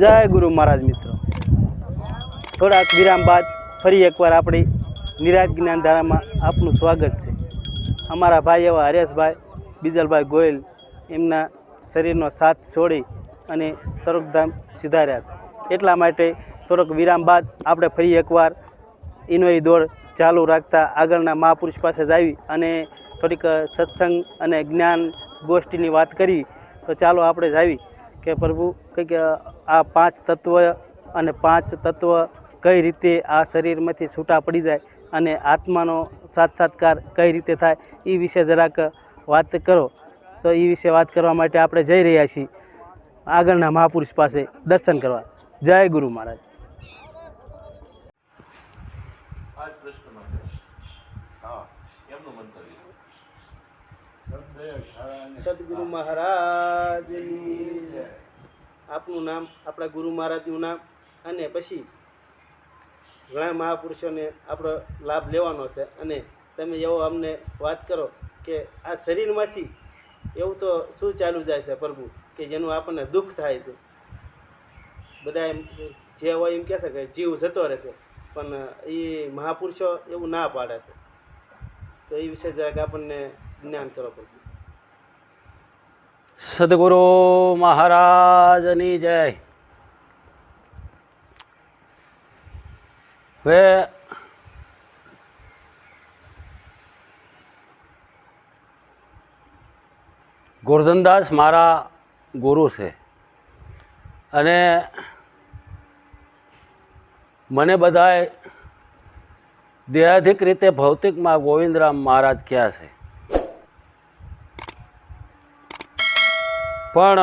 જય ગુરુ મહારાજ મિત્રો. થોડાક વિરામ બાદ ફરી એકવાર આપણી નિરાજ જ્ઞાન ધારામાં આપનું સ્વાગત છે. અમારા ભાઈ એવા હરેશભાઈ, બીજલભાઈ ગોયલ, એમના શરીરનો સાથ છોડી અને સ્વરૂપધામ સુધાર્યા છે. એટલા માટે થોડોક વિરામ બાદ આપણે ફરી એકવાર ઇનોઈ દોડ ચાલુ રાખતા આગળના મહાપુરુષ પાસે જ આવી અને થોડીક સત્સંગ અને જ્ઞાન ગોષ્ઠીની વાત કરી. તો ચાલો આપણે જ આવી કે પ્રભુ કંઈક આ પાંચ તત્વ અને પાંચ તત્વ કઈ રીતે આ શરીરમાંથી છૂટા પડી જાય અને આત્માનો સાક્ષાત્કાર કઈ રીતે થાય એ વિશે જરાક વાત કરો. તો એ વિશે વાત કરવા માટે આપણે જઈ રહ્યા છીએ આગળના મહાપુરુષ પાસે દર્શન કરવા. જય ગુરુ મહારાજ આ જ પ્રશ્ન માટે હા એમનું મંતવ્ય સદગુરુ મહારાજની આપનું નામ, આપણા ગુરુ મહારાજનું નામ અને પછી ઘણા મહાપુરુષોને આપણો લાભ લેવાનો છે. અને તમે એવો અમને વાત કરો કે આ શરીરમાંથી એવું તો શું ચાલુ જાય છે પ્રભુ, કે જેનું આપણને દુઃખ થાય છે? બધા એમ જે હોય એમ કહે છે કે જીવ જતો રહેશે, પણ એ મહાપુરુષો એવું ના પાડે છે. તો એ વિશે જરાક આપણને જ્ઞાન કરો પ્રભુ. સદગુરુ મહારાજની જય. હવે ગોરધનદાસ મારા ગુરુ છે. અને મને બધાએ દેહાધિક રીતે ભૌતિકમાં ગોવિંદરામ મહારાજ ક્યાં છે? પણ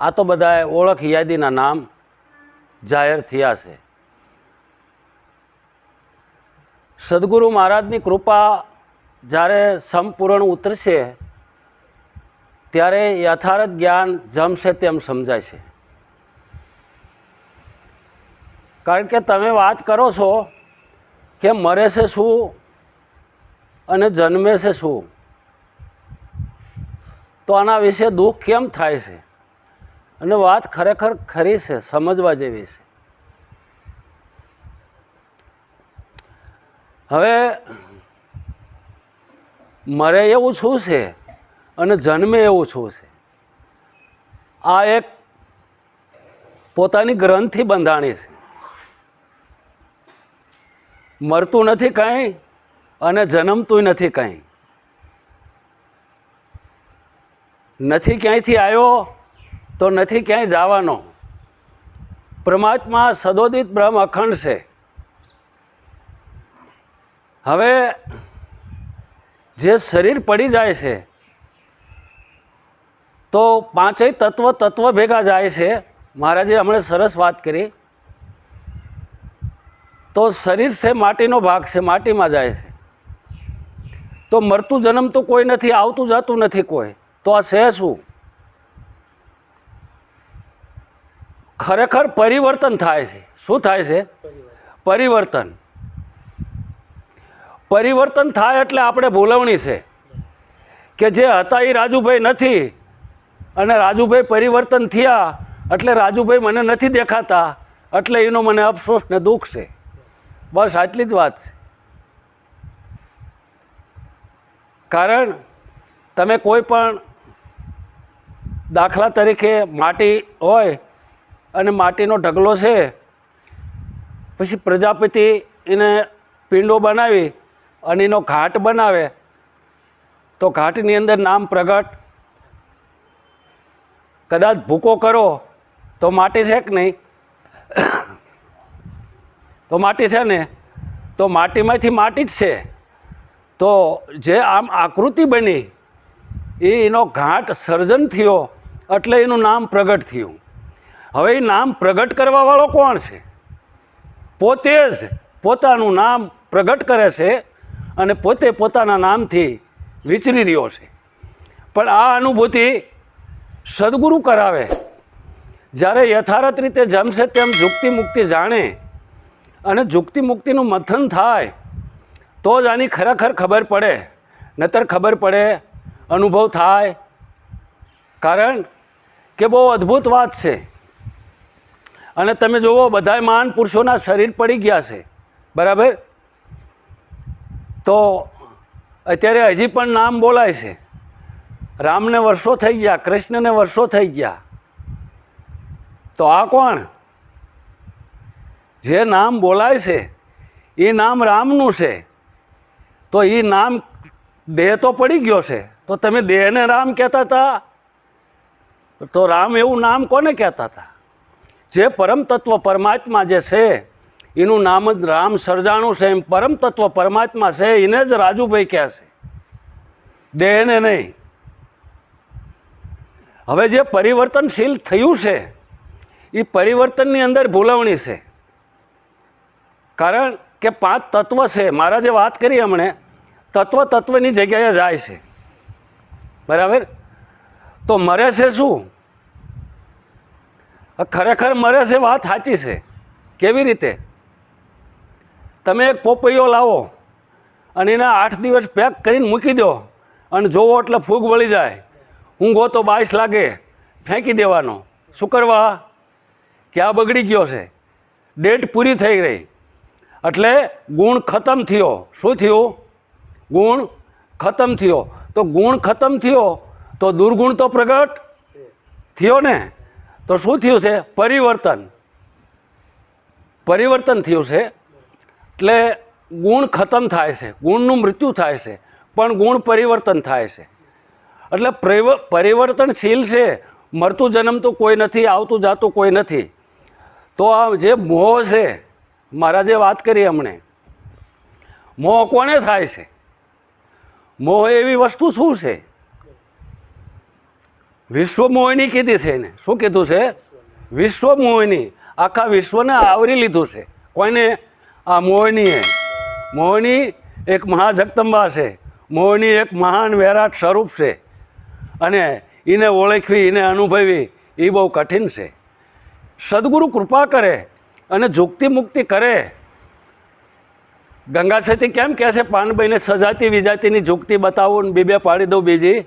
આ તો બધાએ ઓળખ યાદીના નામ જાહેર થયા છે. સદગુરુ મહારાજની કૃપા જ્યારે સંપૂર્ણ ઉતરશે, ત્યારે યથાર્થ જ્ઞાન જમશે તેમ સમજાય છે. કારણ કે તમે વાત કરો છો કે મરે છે શું અને જન્મે છે શું? તો આના વિશે દુઃખ કેમ થાય છે? અને વાત ખરેખર ખરી છે, સમજવા જેવી છે. હવે મરે એવું શું છે અને જન્મે એવું શું છે. આ એક પોતાની ગ્રંથિ બંધાણી છે. મરતું નથી કંઈ અને જન્મતું નથી કંઈ. નથી ક્યાંયથી આવ્યો તો નથી ક્યાંય જવાનો. પરમાત્મા સદોદિત બ્રહ્મ અખંડ છે. હવે જે શરીર પડી જાય છે, તો પાંચેય તત્વ તત્વ ભેગા જાય છે. મહારાજે હમણાં સરસ વાત કરી. તો શરીર છે માટીનો ભાગ છે, માટીમાં જાય છે. તો મરતું જન્મ તો કોઈ નથી, આવતું જતું નથી કોઈ. તો આ છે શું? ખરેખર પરિવર્તન થાય છે. શું થાય છે? પરિવર્તન. પરિવર્તન થાય એટલે આપણે ભૂલવણી છે. કે જે હતા એ રાજુભાઈ નથી અને રાજુભાઈ પરિવર્તન થયા એટલે રાજુભાઈ મને નથી દેખાતા એટલે એનો મને અફસોસ ને દુઃખ છે. બસ આટલી જ વાત છે. કારણ તમે કોઈ પણ દાખલા તરીકે માટી હોય અને માટીનો ઢગલો છે, પછી પ્રજાપતિ એને પિંડો બનાવી અને એનો ઘાટ બનાવે. તો ઘાટની અંદર નામ પ્રગટ. કદાચ ભૂકો કરો, તો માટી છે કે નહીં? તો માટી છે ને? તો માટીમાંથી માટી જ છે. તો જે આમ આકૃતિ બની, એ એનો ઘાટ સર્જન થયો. એટલે એનું નામ પ્રગટ થયું. હવે એ નામ પ્રગટ કરવાવાળો કોણ છે? પોતે જ પોતાનું નામ પ્રગટ કરે છે અને પોતે પોતાના નામથી વિચરી રહ્યો છે. પણ આ અનુભૂતિ સદગુરુ કરાવે. જ્યારે યથાર્થ રીતે જમશે તેમ જુક્તિ મુક્તિ જાણે અને જુક્તિ મુક્તિનું મથન થાય, તો જ આની ખરેખર ખબર પડે. નતર ખબર પડે, અનુભવ થાય કારણ કે બહુ અદ્ભુત વાત છે. અને તમે જુઓ, બધાય મહાન પુરુષોના શરીર પડી ગયા છે. બરાબર? તો અત્યારે હજી પણ નામ બોલાય છે. રામને વર્ષો થઈ ગયા, કૃષ્ણને વર્ષો થઈ ગયા. તો આ કોણ? જે નામ બોલાય છે, એ નામ રામનું છે. તો એ નામ દેહ તો પડી ગયો છે. તો તમે દેહને રામ કહેતા હતા? તો રામ એવું નામ કોને કહેતા હતા? જે પરમ તત્વ પરમાત્મા જે છે, એનું નામ જ રામ સર્જાણું છે. એમ પરમ તત્વ પરમાત્મા છે, એને જ રાજુભાઈ કહે છે. દેહને નહીં. હવે જે પરિવર્તનશીલ થયું છે, એ પરિવર્તનની અંદર ભૂલવણી છે. કારણ કે પાંચ તત્વ છે. મારા જે વાત કરી હમણે, તત્વ તત્વની જગ્યાએ જાય છે. બરાબર? તો મરે છે શું? ખરેખર મરે છે વાત સાચી છે. કેવી રીતે? તમે એક પોપૈયો લાવો અને એને આઠ દિવસ પેક કરીને મૂકી દો અને જોવો એટલે ફૂગ વળી જાય. ઊંઘો તો બાઈસ લાગે. ફેંકી દેવાનો. શું કરવા? કે આ બગડી ગયો છે. ડેટ પૂરી થઈ ગઈ. એટલે ગુણ ખતમ થયો. શું થયું? ગુણ ખતમ થયો. તો ગુણ ખતમ થયો તો દુર્ગુણ તો પ્રગટ થયો ને? તો શું થયું છે? પરિવર્તન. પરિવર્તન થયું છે. એટલે ગુણ ખતમ થાય છે. ગુણનું મૃત્યુ થાય છે. પણ ગુણ પરિવર્તન થાય છે. એટલે પરિવ- પરિવર્તનશીલ છે. મરતું જન્મતું કોઈ નથી આવતું જાતું કોઈ નથી. તો આ જે મોહ છે મારા જે વાત કરી હમણે મોહ કોને થાય છે? મોહ એવી વસ્તુ શું છે? વિશ્વ મોહિની કીધી છે એને. શું કીધું છે? વિશ્વ મોહિની આખા વિશ્વને આવરી લીધું છે. કોઈને? આ મોહિનીએ. મોહિની એક મહાજગદંબા છે. મોહિની એક મહાન વૈરાટ સ્વરૂપ છે. અને એને ઓળખવી એને અનુભવી એ બહુ કઠિન છે. સદગુરુ કૃપા કરે અને ઝુકતી મુક્તિ કરે. ગંગા સતી કેમ કહે છે? પાનભાઈને સજાતી વિજાતીની ઝુકતી બતાવું ને બીબે પાડી દઉં બીજી.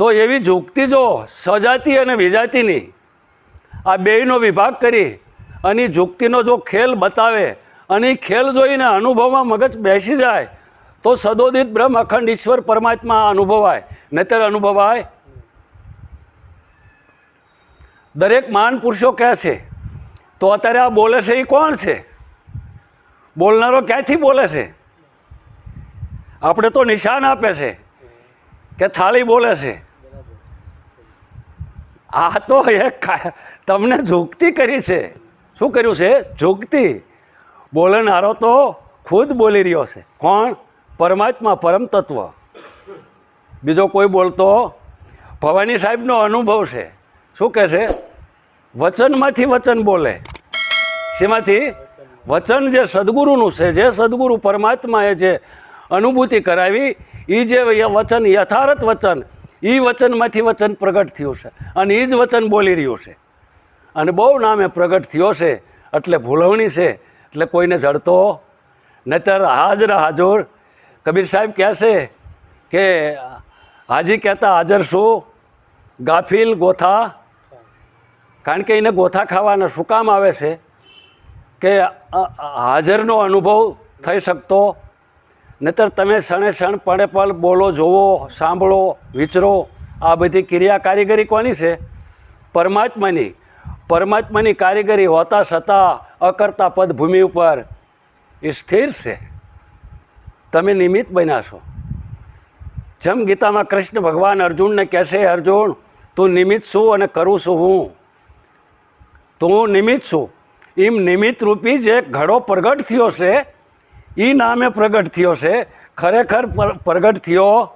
તો એવી જુગતી જો સજાતી અને વિજાતીની આ બેયનો વિભાગ કરી અને જુગતીનો જો ખેલ બતાવે અને ખેલ જોઈને અનુભવમાં મગજ બેસી જાય, તો સદોદિત બ્રહ્મ અખંડ ઈશ્વર પરમાત્મા અનુભવાય નહીતર અનુભવાય. દરેક મહાન પુરુષો કહે છે, તો અત્યારે આ બોલે છે એ કોણ છે? બોલનારો ક્યાંથી બોલે છે? આપણે તો નિશાન આપે છે કે થાળી બોલે છે. આ તો એક તમને જોગતી કરી છે. શું કર્યું છે? જોગતી. બોલનારો તો ખુદ બોલી રહ્યો છે. કોણ? પરમાત્મા, પરમ તત્વ. બીજો કોઈ બોલતો ભવાની સાહેબનો અનુભવ છે. શું કહે છે? વચનમાંથી વચન બોલે. શેમાંથી? વચન જે સદગુરુનું છે, જે સદગુરુ પરમાત્માએ જે અનુભૂતિ કરાવી એ જે વચન યથાર્થ વચન એ વચનમાંથી વચન પ્રગટ થયું છે. અને એ જ વચન બોલી રહ્યું છે. અને બહુ નામે પ્રગટ થયો છે, એટલે ભૂલવણી છે, એટલે કોઈને જડતો નહીતર હાજર હાજર કબીર સાહેબ કહે છે કે, હાજી કહેતા હાજર શું? ગાફિલ ગોથા. કારણ કે એને ગોથા ખાવાના શું કામ આવે છે? કે હાજરનો અનુભવ થઈ શકતો નહીતર તમે ક્ષણે ક્ષણ પડે પલ બોલો, જોવો, સાંભળો, વિચરો. આ બધી ક્રિયા કારીગરી કોની છે? પરમાત્માની. પરમાત્માની કારીગરી હોતા છતાં અકર્તા પદ ભૂમિ ઉપર એ સ્થિર છે. તમે નિમિત્ત બન્યા છો. જેમ ગીતામાં કૃષ્ણ ભગવાન અર્જુનને કહેશે અર્જુન, તું નિમિત્ત છું અને કરું છું હું. તું હું નિમિત્ત છું. એમ નિમિત્ત રૂપી જે ઘડો પ્રગટ થયો છે એ નામે પ્રગટ થયો છે. ખરેખર પ્રગટ થયો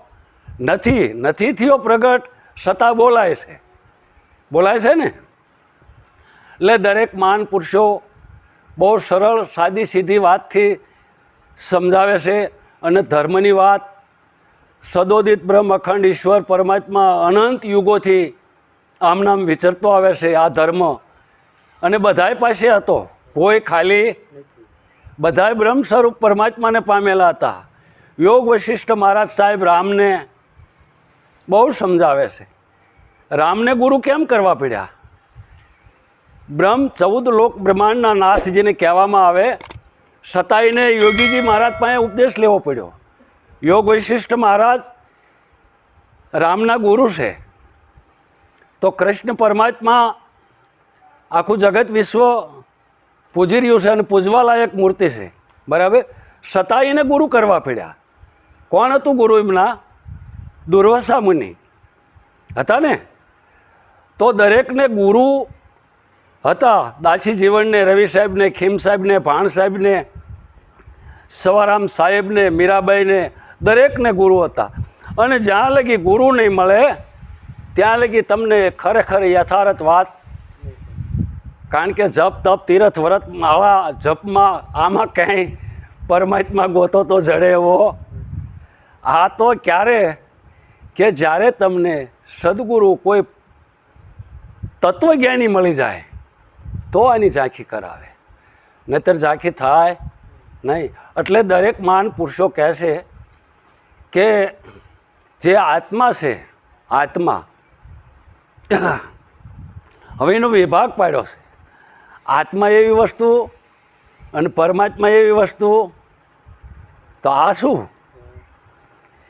નથી. નથી થયો પ્રગટ છતાં બોલાય છે. બોલાય છે ને? એટલે દરેક મહાન પુરુષો બહુ સરળ, સાદી, સીધી વાતથી સમજાવે છે અને ધર્મની વાત સદોદિત બ્રહ્મ, અખંડ, ઈશ્વર, પરમાત્મા, અનંત યુગોથી આમનામ વિચરતો આવે છે આ ધર્મ. અને બધાય પાસે હતો. કોઈ ખાલી બધાય બ્રહ્મ સ્વરૂપ પરમાત્માને પામેલા હતા. યોગ વશિષ્ઠ મહારાજ સાહેબ રામને બહુ સમજાવે છે. રામને ગુરુ કેમ કરવા પડ્યા? બ્રહ્મ ચૌદ લોક બ્રહ્માંડના નાથ જેને કહેવામાં આવે, સતાઈને યોગીજી મહારાજ પાસે ઉપદેશ લેવો પડ્યો. યોગ વૈશિષ્ઠ મહારાજ રામના ગુરુ છે. તો કૃષ્ણ પરમાત્મા આખું જગત વિશ્વ પૂજી રહ્યું છે અને પૂજવા લાયક મૂર્તિ છે. બરાબર? સતાઈને ગુરુ કરવા પડ્યા. કોણ હતું ગુરુ એમના? દુર્વાસા મુનિ. હતા ને? તો દરેકને ગુરુ હતા. દાસી જીવનને, રવિ સાહેબને, ખીમ સાહેબને, ભાણ સાહેબને, સવારામ સાહેબને, મીરાબાઈને, દરેકને ગુરુ હતા. અને જ્યાં લગી ગુરુ નહીં મળે, ત્યાં લગી તમને ખરેખર યથાર્થ વાત કારણ કે જપ, તપ, તીરથ, વ્રત, આવા જપમાં આમાં ક્યાંય પરમાત્મા ગોતો તો જડે એવો. આ તો ક્યારે કે જ્યારે તમને સદગુરુ કોઈ તત્વજ્ઞાની મળી જાય, તો આની ઝાંખી કરાવે. નહીતર ઝાંખી થાય નહીં. એટલે દરેક માન પુરુષો કહે છે કે જે આત્મા છે, આત્મા, હવે એનો વિભાગ પાડ્યો છે. આત્મા એવી વસ્તુ અને પરમાત્મા એવી વસ્તુ, તો આ શું?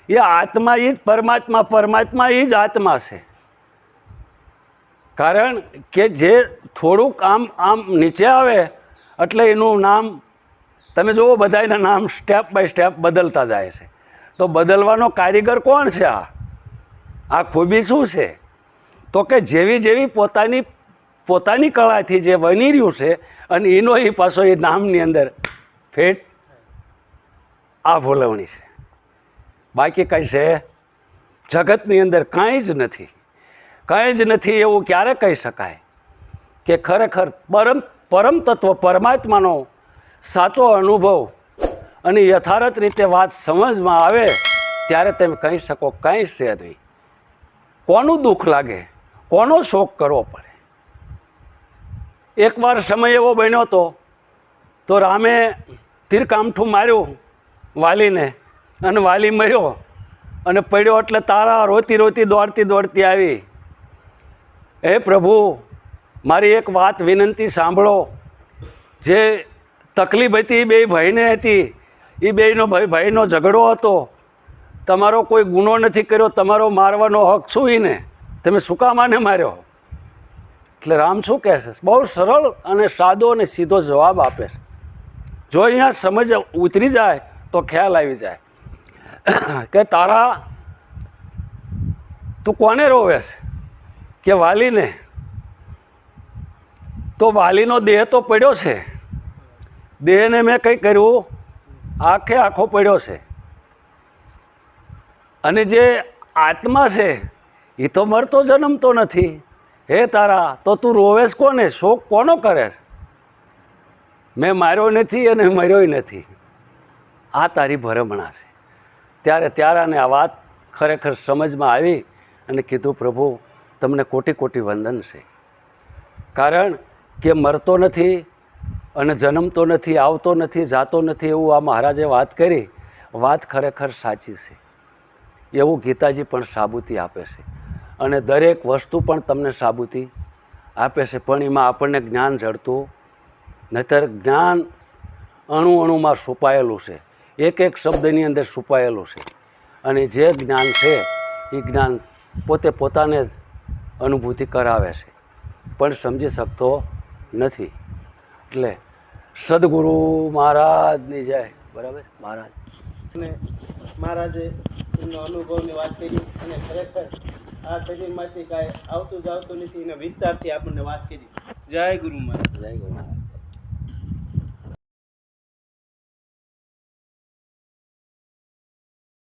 એ આત્મા એ જ પરમાત્મા પરમાત્મા એ જ આત્મા છે. કારણ કે જે થોડુંક આમ આમ નીચે આવે, એટલે એનું નામ, તમે જુઓ બધાના નામ સ્ટેપ બાય સ્ટેપ બદલતા જાય છે. તો બદલવાનો કારીગર કોણ છે આ? આ ખૂબી શું છે? તો કે જેવી જેવી પોતાની પોતાની કળાથી જે બની રહ્યું છે અને એનો એ પાછો એ નામની અંદર ફેટ આ ભોલવણી છે. બાકી કંઈ છે જગતની અંદર કાંઈ જ નથી. કાંઈ જ નથી એવું ક્યારે કહી શકાય કે ખરેખર પરમ પરમ તત્વ પરમાત્માનો સાચો અનુભવ અને યથાર્થ રીતે વાત સમજમાં આવે ત્યારે તમે કહી શકો કંઈ છે નહીં. કોનું દુઃખ લાગે? કોનો શોક કરવો પડે? એકવાર સમય એવો બન્યો હતો, તો રામે તીરકામઠું માર્યું વાલીને અને વાલી મર્યો અને પડ્યો એટલે તારા રોતી રોતી દોડતી દોડતી આવી. હે પ્રભુ, મારી એક વાત વિનંતી સાંભળો. જે તકલીફ હતી એ બે ભાઈને હતી, એ બેયનો ભાઈ ભાઈનો ઝઘડો હતો. તમારો કોઈ ગુનો નથી કર્યો, તમારો મારવાનો હક શું એને તમે શું કામ આને માર્યો? એટલે રામ શું કહે છે? બહુ સરળ અને સાદો અને સીધો જવાબ આપે છે. જો અહીંયા સમજ ઉતરી જાય તો ખ્યાલ આવી જાય. કે તારા, તું કોને રોવે છે? કે વાલીને? તો વાલીનો દેહ તો પડ્યો છે. દેહને મેં કંઈ કર્યું? આખે આખો પડ્યો છે. અને જે આત્મા છે એ તો મરતો જન્મતો નથી. હે તારા, તો તું રોવેશ કોને? શોક કોનો કરે મેં માર્યો નથી અને મર્યોય નથી. આ તારી ભરમણા છે. ત્યારે ત્યારાને આ વાત ખરેખર સમજમાં આવી અને કીધું, પ્રભુ, તમને કોટી કોટી વંદન છે. કારણ કે મરતો નથી અને જન્મતો નથી, આવતો નથી, જાતો નથી એવું આ મહારાજે વાત કરી. વાત ખરેખર સાચી છે. એવું ગીતાજી પણ સાબુતી આપે છે. અને દરેક વસ્તુ પણ તમને સાબુતી આપે છે. પણ એમાં આપણને જ્ઞાન જડતું નહીતર જ્ઞાન અણુ અણુમાં છુપાયેલું છે. એક એક શબ્દની અંદર છુપાયેલું છે. અને જે જ્ઞાન છે, એ જ્ઞાન પોતે પોતાને જ અનુભૂતિ કરાવે છે. પણ સમજી શકતો નથી. એટલે સદગુરુ મહારાજની જય. બરાબર? મહારાજ. અને મહારાજે એમનો અનુભવની વાત કરી અને ખરેખર આ શરીરમાંથી કાંઈ આવતું જ આવતું નથી, એના વિસ્તારથી આપણને વાત કરી. જય ગુરુ મહારાજ. જય ગુરુ